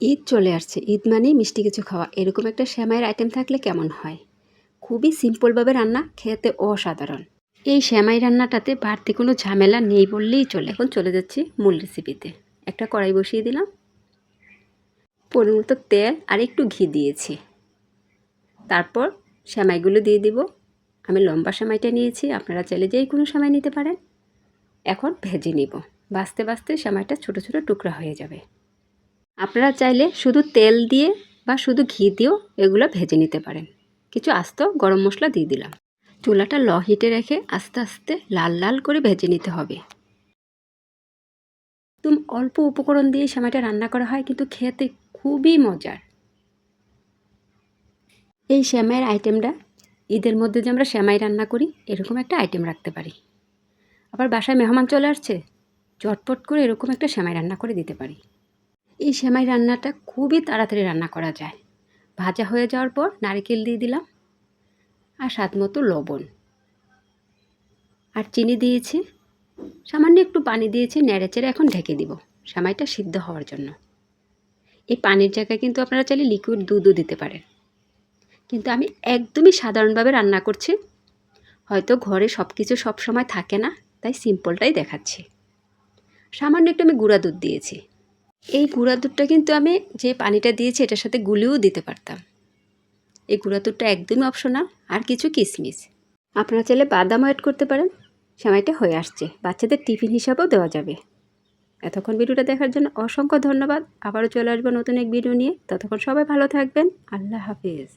ঈদ চলে আসছে। ঈদ মানেই মিষ্টি কিছু খাওয়া। এরকম একটা শ্যামাইয়ের আইটেম থাকলে কেমন হয়? খুবই সিম্পলভাবে রান্না, খেতে অসাধারণ। এই শ্যামাই রান্নাটাতে বাড়তি কোনো ঝামেলা নেই বললেই চলে। এখন চলে যাচ্ছি মূল রেসিপিতে একটা কড়াই বসিয়ে দিলাম। পরিমাণ মতো তেল আর একটু ঘি দিয়েছি। তারপর শ্যামাইগুলো দিয়ে দিব। আমি লম্বা সেমাইটা নিয়েছি। আপনারা চাইলে যেই কোনো সেমাই নিতে পারেন। এখন ভেজে নিব। বাঁচতে বাঁচতে সেমাইটা ছোটো ছোটো টুকরা হয়ে যাবে। আপনারা চাইলে শুধু তেল দিয়ে বা শুধু ঘি দিয়েও এগুলো ভেজে নিতে পারেন। কিছু আস্ত গরম মশলা দিয়ে দিলাম। চুলাটা ল হিটে রেখে আস্তে আস্তে লাল লাল করে ভেজে নিতে হবে। একদম অল্প উপকরণ দিয়ে সেমাইটা রান্না করা হয়, কিন্তু খেতে খুবই মজার। এই শ্যামাইয়ের আইটেমটা ঈদের মধ্যে যে আমরা শ্যামাই রান্না করি, এরকম একটা আইটেম রাখতে পারি। আবার বাসায় মেহমান চলে আসছে, চটপট করে এরকম একটা শ্যামাই রান্না করে দিতে পারি। এই সেমাই রান্নাটা খুবই তাড়াতাড়ি রান্না করা যায়। ভাজা হয়ে যাওয়ার পর নারকেল দিয়ে দিলাম আর স্বাদ মতো লবণ। আর চিনি দিয়েছি। সামান্য একটু পানি দিয়েছি, নেড়েচেড়ে এখন ঢেকে দিব। সেমাইটা সিদ্ধ হওয়ার জন্য। এই পানির জায়গায় কিন্তু আপনারা চাইলে লিকুইড দুধও দিতে পারেন। কিন্তু আমি একদমই সাধারণভাবে রান্না করছি। হয়তো ঘরে সব কিছু সবসময় থাকে না, তাই সিম্পলটাই দেখাচ্ছি। সামান্য একটু আমি গুঁড়া দুধ দিয়েছি। এই গুঁড়া দুধটা কিন্তু আমি যে পানিটা দিয়েছি, এটার সাথে গুলিও দিতে পারতাম। এই গুঁড়া দুধটা একদমই অপশনাল, আর কিছু কিসমিস। আপনারা চাইলে বাদামও অ্যাড করতে পারেন। সময়টা হয়ে আসছে। বাচ্চাদের টিফিন হিসাবেও দেওয়া যাবে। এতক্ষণ ভিডিওটা দেখার জন্য অসংখ্য ধন্যবাদ। আবারও চলে আসব নতুন এক ভিডিও নিয়ে। ততক্ষণ সবাই ভালো থাকবেন। আল্লাহ হাফিজ।